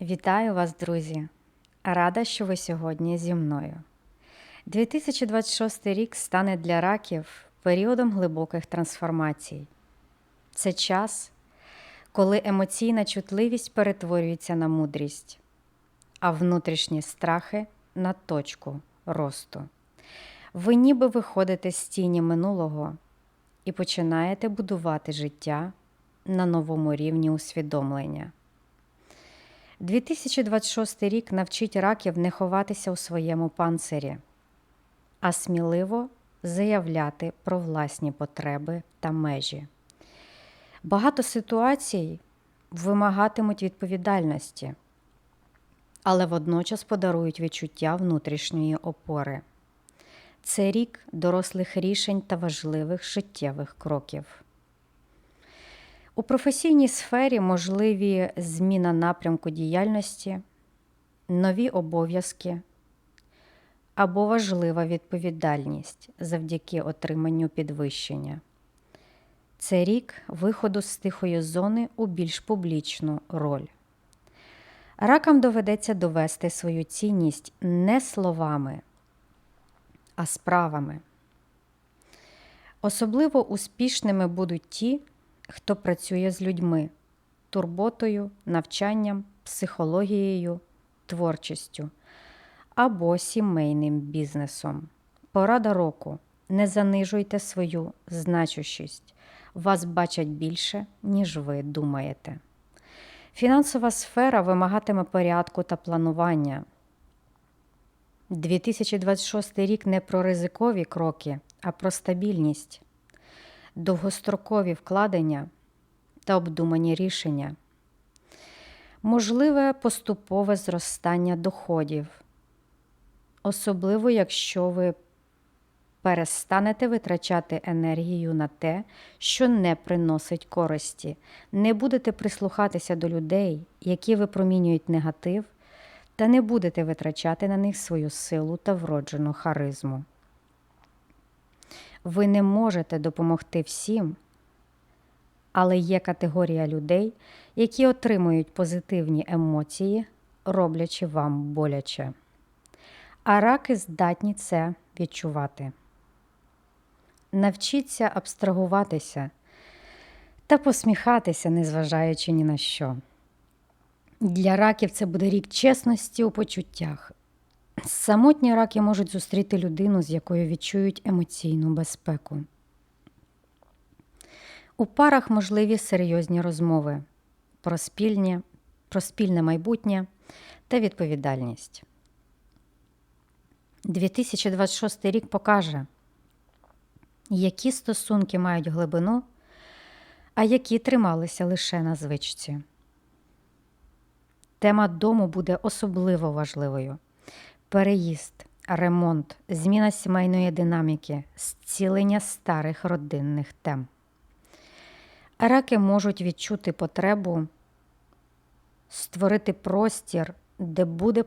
Вітаю вас, друзі! Рада, що ви сьогодні зі мною. 2026 рік стане для раків періодом глибоких трансформацій. Це час, коли емоційна чутливість перетворюється на мудрість, а внутрішні страхи на точку росту. Ви ніби виходите з тіні минулого і починаєте будувати життя на новому рівні усвідомлення. 2026 рік навчить раків не ховатися у своєму панцирі, а сміливо заявляти про власні потреби та межі. Багато ситуацій вимагатимуть відповідальності, але водночас подарують відчуття внутрішньої опори. Це рік дорослих рішень та важливих життєвих кроків. У професійній сфері можливі зміна напрямку діяльності, нові обов'язки або важлива відповідальність завдяки отриманню підвищення. Це рік виходу з тихої зони у більш публічну роль. Ракам доведеться довести свою цінність не словами, а справами. Особливо успішними будуть ті, хто працює з людьми, турботою, навчанням, психологією, творчістю або сімейним бізнесом. Порада року. Не занижуйте свою значущість. Вас бачать більше, ніж ви думаєте. Фінансова сфера вимагатиме порядку та планування. 2026 рік не про ризикові кроки, а про стабільність довгострокові вкладення та обдумані рішення, можливе поступове зростання доходів, особливо якщо ви перестанете витрачати енергію на те, що не приносить користі, не будете прислухатися до людей, які випромінюють негатив, та не будете витрачати на них свою силу та вроджену харизму. Ви не можете допомогти всім, але є категорія людей, які отримують позитивні емоції, роблячи вам боляче. А раки здатні це відчувати. Навчіться абстрагуватися та посміхатися, незважаючи ні на що. Для раків це буде рік чесності у почуттях. Самотні раки можуть зустріти людину, з якою відчують емоційну безпеку. У парах можливі серйозні розмови про спільні, про спільне майбутнє та відповідальність. 2026 рік покаже, які стосунки мають глибину, а які трималися лише на звичці. Тема дому буде особливо важливою переїзд, ремонт, зміна сімейної динаміки, зцілення старих родинних тем. Раки можуть відчути потребу створити простір, де буде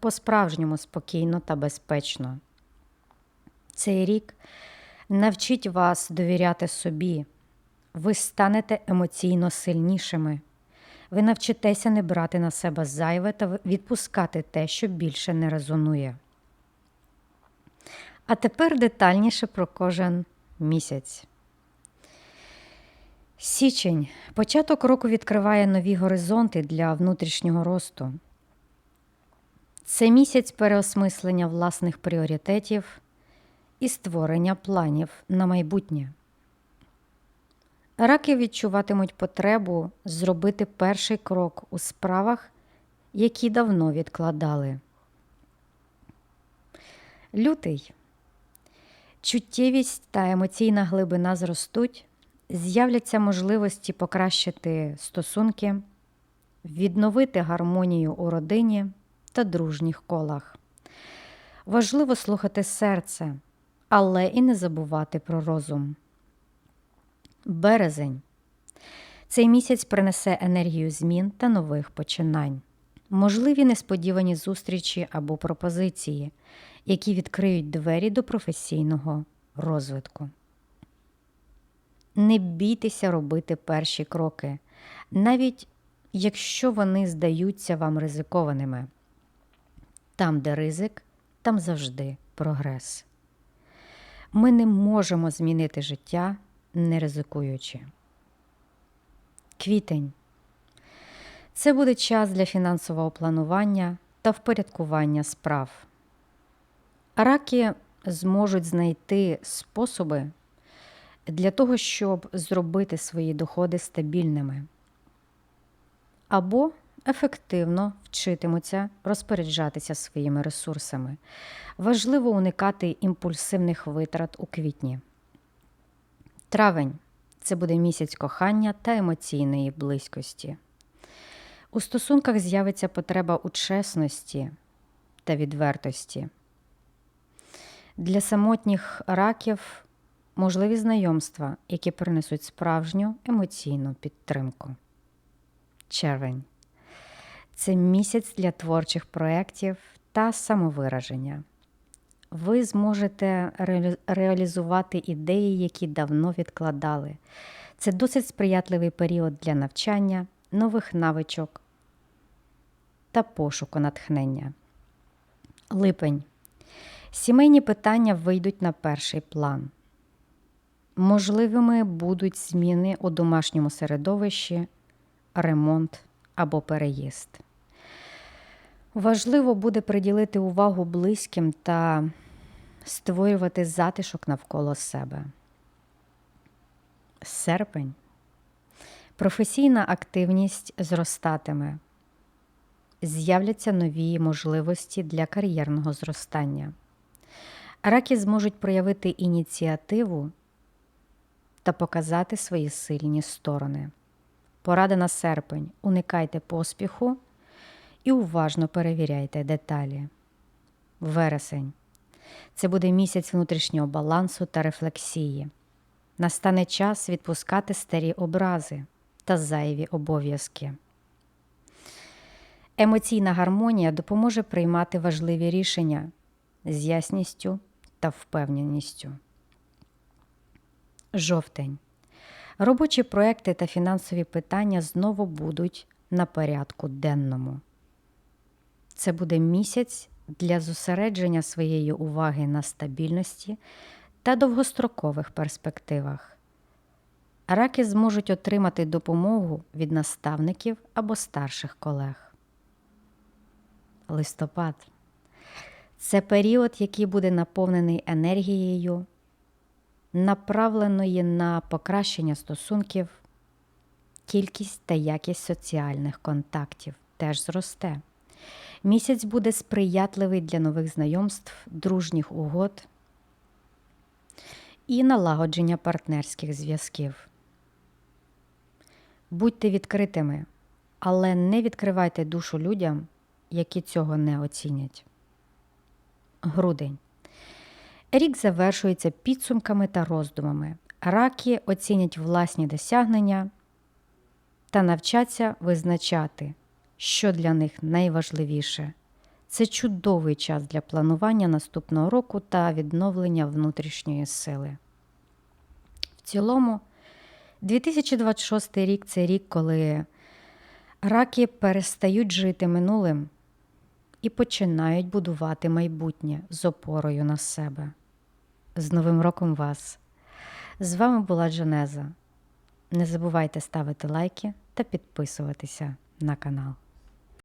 по-справжньому спокійно та безпечно. Цей рік навчить вас довіряти собі, ви станете емоційно сильнішими. Ви навчитеся не брати на себе зайве та відпускати те, що більше не резонує. А тепер детальніше про кожен місяць. Січень. Початок року відкриває нові горизонти для внутрішнього росту. Це місяць переосмислення власних пріоритетів і створення планів на майбутнє. Раки відчуватимуть потребу зробити перший крок у справах, які давно відкладали. Лютий. Чуттєвість та емоційна глибина зростуть, з'являться можливості покращити стосунки, відновити гармонію у родині та дружніх колах. Важливо слухати серце, але і не забувати про розум. Березень. Цей місяць принесе енергію змін та нових починань, можливі несподівані зустрічі або пропозиції, які відкриють двері до професійного розвитку. Не бійтеся робити перші кроки, навіть якщо вони здаються вам ризикованими. Там, де ризик, там завжди прогрес. Ми не можемо змінити життя, не ризикуючи. Квітень це буде час для фінансового планування та впорядкування справ. Раки зможуть знайти способи для того, щоб зробити свої доходи стабільними або ефективно вчитимуться розпоряджатися своїми ресурсами. Важливо уникати імпульсивних витрат у квітні. Травень це буде місяць кохання та емоційної близькості. У стосунках з'явиться потреба у чесності та відвертості. Для самотніх раків можливі знайомства, які принесуть справжню емоційну підтримку. Червень це місяць для творчих проєктів та самовираження. Ви зможете реалізувати ідеї, які давно відкладали. Це досить сприятливий період для навчання, нових навичок та пошуку натхнення. Липень. Сімейні питання вийдуть на перший план. Можливими будуть зміни у домашньому середовищі, ремонт або переїзд. Важливо буде приділити увагу близьким та створювати затишок навколо себе. Серпень. Професійна активність зростатиме. З'являться нові можливості для кар'єрного зростання. Раки зможуть проявити ініціативу та показати свої сильні сторони. Порада на серпень. Уникайте поспіху і уважно перевіряйте деталі. Вересень. Це буде місяць внутрішнього балансу та рефлексії. Настане час відпускати старі образи та зайві обов'язки. Емоційна гармонія допоможе приймати важливі рішення з ясністю та впевненістю. Жовтень. Робочі проекти та фінансові питання знову будуть на порядку денному. Це буде місяць для зосередження своєї уваги на стабільності та довгострокових перспективах. Раки зможуть отримати допомогу від наставників або старших колег. Листопад це період, який буде наповнений енергією, направленої на покращення стосунків, кількість та якість соціальних контактів теж зросте. Місяць буде сприятливий для нових знайомств, дружніх угод і налагодження партнерських зв'язків. Будьте відкритими, але не відкривайте душу людям, які цього не оцінять. Грудень. Рік завершується підсумками та роздумами. Раки оцінять власні досягнення та навчаться визначати, що для них найважливіше. Це чудовий час для планування наступного року та відновлення внутрішньої сили. В цілому, 2026 рік це рік, коли раки перестають жити минулим і починають будувати майбутнє з опорою на себе. З Новим роком вас! З вами була Джанеза. Не забувайте ставити лайки та підписуватися на канал.